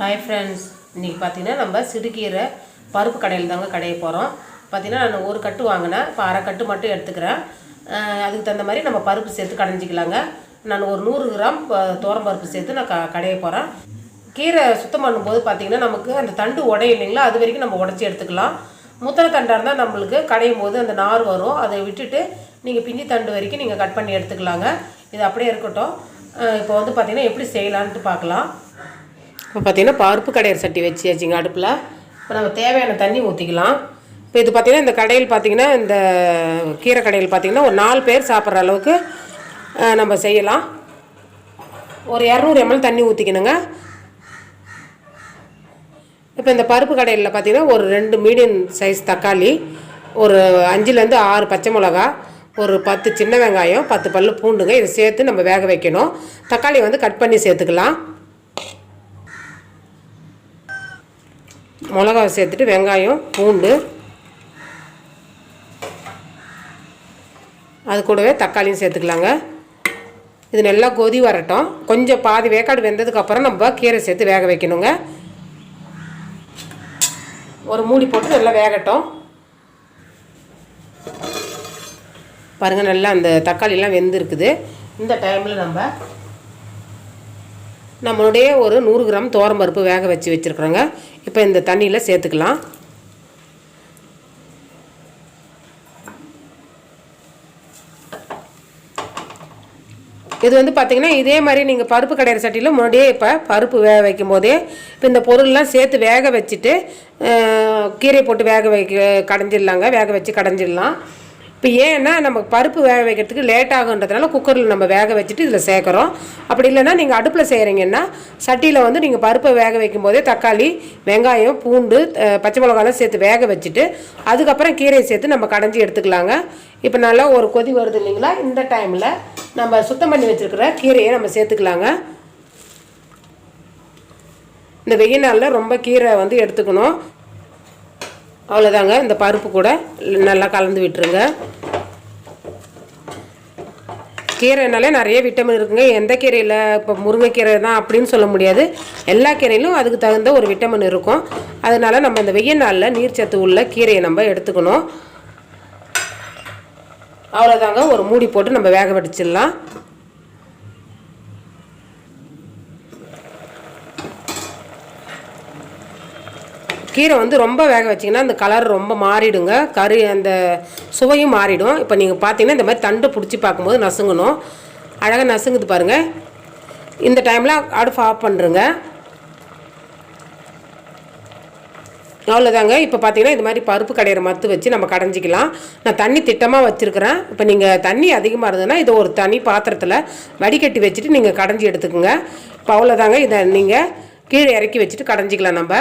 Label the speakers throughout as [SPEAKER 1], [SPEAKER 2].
[SPEAKER 1] Hi friends இன்றைக்கி பார்த்தீங்கன்னா நம்ம சிறுகீரை பருப்பு கடையில் தாங்க கடைய போகிறோம் பார்த்தீங்கன்னா நான் ஒரு கட்டு வாங்கினேன். இப்போ அரை கட்டு மட்டும் எடுத்துக்கிறேன். அதுக்கு தகுந்த மாதிரி நம்ம பருப்பு சேர்த்து கடைஞ்சிக்கலாங்க. நான் ஒரு நூறு கிராம் ப- துவரம் பருப்பு சேர்த்து நான் க கடைய போகிறேன் கீரை சுத்தம் பண்ணும்போது பார்த்தீங்கன்னா நமக்கு அந்த தண்டு உடைய இல்லைங்களா? அது வரைக்கும் நம்ம உடச்சி எடுத்துக்கலாம். முத்திர தண்டாக இருந்தால் நம்மளுக்கு கடையும் போது அந்த நார் வரும். அதை விட்டுட்டு நீங்கள் பின்னி தண்டு வரைக்கும் நீங்கள் கட் பண்ணி எடுத்துக்கலாங்க. இது அப்படியே இருக்கட்டும். இப்போ வந்து பார்த்தீங்கன்னா எப்படி செய்யலான்ட்டு பார்க்கலாம் இப்போ பார்த்தீங்கன்னா பருப்பு கடையர் சட்டி வச்சியாச்சுங்க அடுப்பில். இப்போ நம்ம தேவையான தண்ணி ஊற்றிக்கலாம் இப்போ இது பார்த்தீங்கன்னா இந்த கடையில் பார்த்தீங்கன்னா இந்த கீரை கடையில் பார்த்தீங்கன்னா ஒரு நாலு பேர் சாப்பிட்ற அளவுக்கு நம்ம செய்யலாம். ஒரு இரநூறு எம்எல் தண்ணி ஊற்றிக்கணுங்க இப்போ இந்த பருப்பு கடையில் பார்த்தீங்கன்னா ஒரு ரெண்டு மீடியம் சைஸ் தக்காளி ஒரு அஞ்சுலேருந்து ஆறு பச்சை மிளகா ஒரு பத்து சின்ன வெங்காயம் பத்து பல் பூண்டுங்க இதை சேர்த்து நம்ம வேக வைக்கணும். தக்காளி வந்து கட் பண்ணி சேர்த்துக்கலாம். மிளகாவை சேர்த்துட்டு வெங்காயம் பூண்டு. அது கூடவே தக்காளியும் சேர்த்துக்கலாங்க. இது நல்லா கொதி வரட்டும். கொஞ்சம் பாதி வேக்காடு வெந்ததுக்கப்புறம் நம்ம கீரை சேர்த்து வேக வைக்கணுங்க. ஒரு மூடி போட்டு நல்லா வேகட்டும். பாருங்கள் நல்லா அந்த தக்காளிலாம் வெந்திருக்குது. இந்த டைமில் நம்ம நம்மளுடைய ஒரு நூறு கிராம் பருப்பு வேக வச்சு வச்சுருக்குறோங்க. இப்போ இந்த தண்ணியில் சேர்த்துக்கலாம். இது வந்து பார்த்திங்கன்னா இதே மாதிரி நீங்கள் பருப்பு கடையிற சட்டியில் முன்னாடியே இப்போ பருப்பு வேக வைக்கும் போதே இப்போ இந்த பொருள்லாம் சேர்த்து வேக வச்சுட்டு கீரை போட்டு வேக வைக்க கடைஞ்சிடலாங்க. வேக வச்சு கடைஞ்சிடலாம். இப்போ ஏன்னா நமக்கு பருப்பு வேக வைக்கிறதுக்கு லேட் ஆகுன்றதுனால குக்கரில் நம்ம வேக வச்சுட்டு இதில் சேர்க்குறோம். அப்படி இல்லைன்னா நீங்கள் அடுப்பில் செய்கிறீங்கன்னா சட்டியில் வந்து நீங்கள் பருப்பை வேக வைக்கும் போதே தக்காளி வெங்காயம் பூண்டு பச்சை மிளகாலாம் சேர்த்து வேக வச்சுட்டு அதுக்கப்புறம் கீரையை சேர்த்து நம்ம கடைஞ்சி எடுத்துக்கலாங்க. இப்போ நல்லா ஒரு கொதி வருது இல்லைங்களா? இந்த டைமில் நம்ம சுத்தம் பண்ணி வச்சுருக்கிற கீரையை நம்ம சேர்த்துக்கலாங்க. இந்த வெயில் நாளில் ரொம்ப கீரை வந்து எடுத்துக்கணும். அவ்வளோதாங்க இந்த பருப்பு கூட நல்லா கலந்து விட்டுருங்க. கீரைனாலே நிறைய விட்டமின் இருக்குங்க. எந்த கீரையில் இப்போ முருங்கைக்கீரை தான் அப்படின்னு சொல்ல முடியாது. எல்லா கீரையிலும் அதுக்கு தகுந்த ஒரு விட்டமின் இருக்கும். அதனால் நம்ம இந்த வெயில் நாளில் நீர்ச்சத்து உள்ள கீரையை நம்ம எடுத்துக்கணும். அவ்வளோதாங்க ஒரு மூடி போட்டு நம்ம வேக வடிச்சிடலாம் கீரை வந்து ரொம்ப வேக வச்சிங்கன்னா அந்த கலர் ரொம்ப மாறிடுங்க. கறி அந்த சுவையும் மாறிடும். இப்போ நீங்கள் பார்த்தீங்கன்னா இந்த மாதிரி தண்டு பிடிச்சி பார்க்கும்போது நசுங்கணும். அழகாக நசுங்குது பாருங்கள் இந்த டைமில் அடுப்பு ஆஃப் பண்ணுறங்க அவ்வளோதாங்க இப்போ பார்த்தீங்கன்னா இது மாதிரி பருப்பு கடையிற மத்து வச்சு நம்ம கடைஞ்சிக்கலாம். நான் தண்ணி திட்டமாக வச்சுருக்கிறேன். இப்போ நீங்கள் தண்ணி அதிகமாக இருந்ததுன்னா இதை ஒரு தனி பாத்திரத்தில் வடிகட்டி வச்சுட்டு நீங்கள் கடைஞ்சி எடுத்துக்கோங்க. இப்போ அவ்வளோதாங்க இதை நீங்கள் கீழே இறக்கி வச்சுட்டு கடைஞ்சிக்கலாம் நம்ம.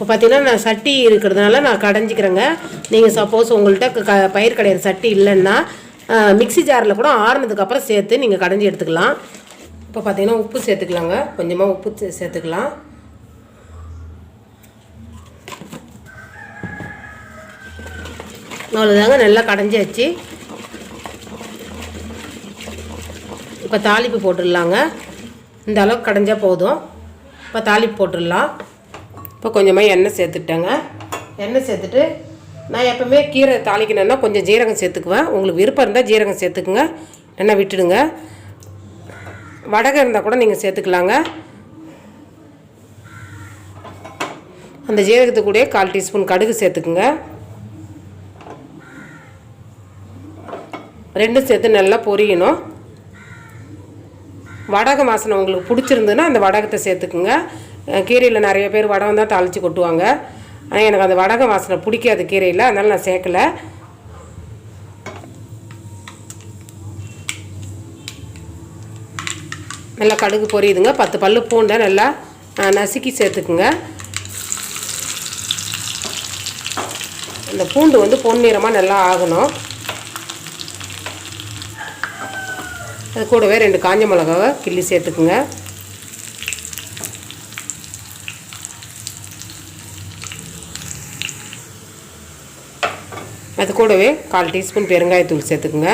[SPEAKER 1] இப்போ பார்த்தீங்கன்னா நான் சட்டி இருக்கிறதுனால நான் கடைஞ்சிக்கிறேங்க. நீங்கள் சப்போஸ் உங்கள்கிட்ட க பயிர் கடையிற சட்டி இல்லைன்னா மிக்சி மிக்ஸி ஜாரில் கூட ஆறுனதுக்கப்புறம் சேர்த்து நீங்கள் கடைஞ்சி எடுத்துக்கலாம். இப்போ பார்த்தீங்கன்னா உப்பு சேர்த்துக்கலாங்க. கொஞ்சமாக உப்பு சே- சேர்த்துக்கலாம். அவ்வளோதாங்க நல்லா கடைஞ்சாச்சு இப்போ தாளிப்பு போட்டுடலாங்க. இந்த அளவுக்கு கடைஞ்சால் போதும். இப்போ தாளிப்பு போட்டுடலாம். இப்போ கொஞ்சமாக எண்ணெய் சேர்த்துட்டேங்க. எண்ணெய் சேர்த்துட்டு நான் எப்போவுமே கீரை தாளிக்கணுன்னா கொஞ்சம் ஜீரகம் சேர்த்துக்குவேன். உங்களுக்கு விருப்பம் இருந்தால் ஜீரகம் சேர்த்துக்குங்க. எண்ணெய் விட்டுடுங்க. வடகம் இருந்தால் கூட நீங்கள் சேர்த்துக்கலாங்க. அந்த ஜீரகத்து கூடயே கால் டீஸ்பூன் கடுகு சேர்த்துக்குங்க. ரெண்டும் சேர்த்து நல்லா பொரியணும். வடகம் வாசனை உங்களுக்கு பிடிச்சிருந்துன்னா அந்த வடகத்தை சேர்த்துக்குங்க. கீரையில் நிறைய பேர் வடகம் தான் தாளித்து கொட்டுவாங்க. ஆனால் எனக்கு அந்த வடகம் வாசனை பிடிக்காது கீரையில். அதனால் நான் சேர்க்கல. நல்லா கடுகு பொரியுதுங்க. பத்து பல்லு பூண்டை நல்லா நசுக்கி சேர்த்துக்குங்க. அந்த பூண்டு வந்து பொன்னிறமாக நல்லா ஆகணும். அது கூடவே ரெண்டு காஞ்ச மிளகாவை கிள்ளி சேர்த்துக்குங்க. அது கூடவே கால் டீஸ்பூன் பெருங்காயத்தூள் சேர்த்துக்குங்க.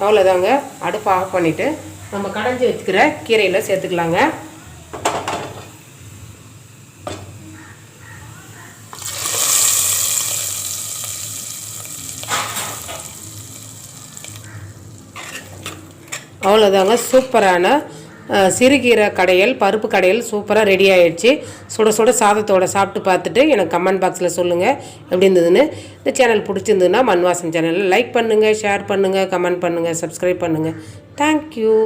[SPEAKER 1] அவ்வளோதாங்க அடுப்பு ஆஃப் பண்ணிவிட்டு நம்ம கடைஞ்சி வச்சுக்கிற கீரையில் சேர்த்துக்கலாங்க. அவ்வளோதாங்க சூப்பரான சிறுகீரை கடையல் பருப்பு கடையல் சூப்பராக ரெடி ஆகிடுச்சு சுட சுட சாதத்தோட சாப்பிட்டு பார்த்துட்டு எனக்கு கமெண்ட் பாக்ஸில் சொல்லுங்கள் எப்படி இருந்ததுன்னு. இந்த சேனல் பிடிச்சிருந்ததுன்னா மண்வாசன் சேனலில் லைக் பண்ணுங்கள் ஷேர் பண்ணுங்கள் கமெண்ட் பண்ணுங்கள் சப்ஸ்கிரைப் பண்ணுங்கள் தேங்க்யூ